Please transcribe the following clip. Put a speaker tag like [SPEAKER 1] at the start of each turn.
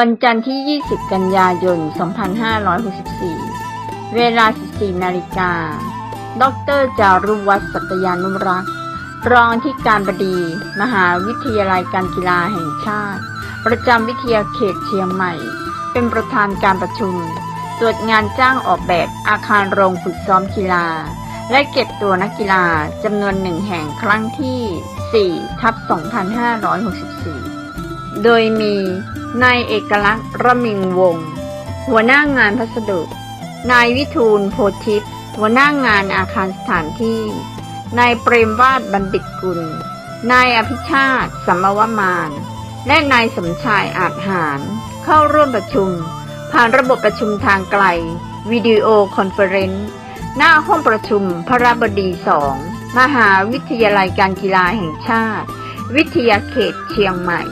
[SPEAKER 1] วันจันทร์ที่ 20 กันยายน 2564 เวลา 14 นาฬิกา ดรจารุวัฒน์สัตยานุรักษ์รองที่การบดี มหาวิทยาลัยการกีฬาแห่งชาติ ประจำวิทยาเขตเชียงใหม่ เป็นประธานการประชุม ตรวจงานจ้างออกแบบอาคารโรงฝึกซ้อมกีฬา และเก็บตัวนักกีฬาจำนวนหนึ่งแห่งครั้งที่ 4 ทับ 2564 โดยมีนายเอกลักษณ์ระมิงวง หัวหน้างานพัสดุ นายวิทูลโพธิพย์หัวหน้างานอาคารสถานที่ นายเปรมวาดบัณฑิตกุล นายอภิชาติสัมมวมาน และนายสมชายอาจหาร เข้าร่วมประชุม ผ่านระบบประชุมทางไกล วิดีโอคอนเฟอเรนซ์หน้าห้องประชุมพระบดีสองมหาวิทยาลัยการกีฬาแห่งชาติ วิทยาเขตเชียงใหม่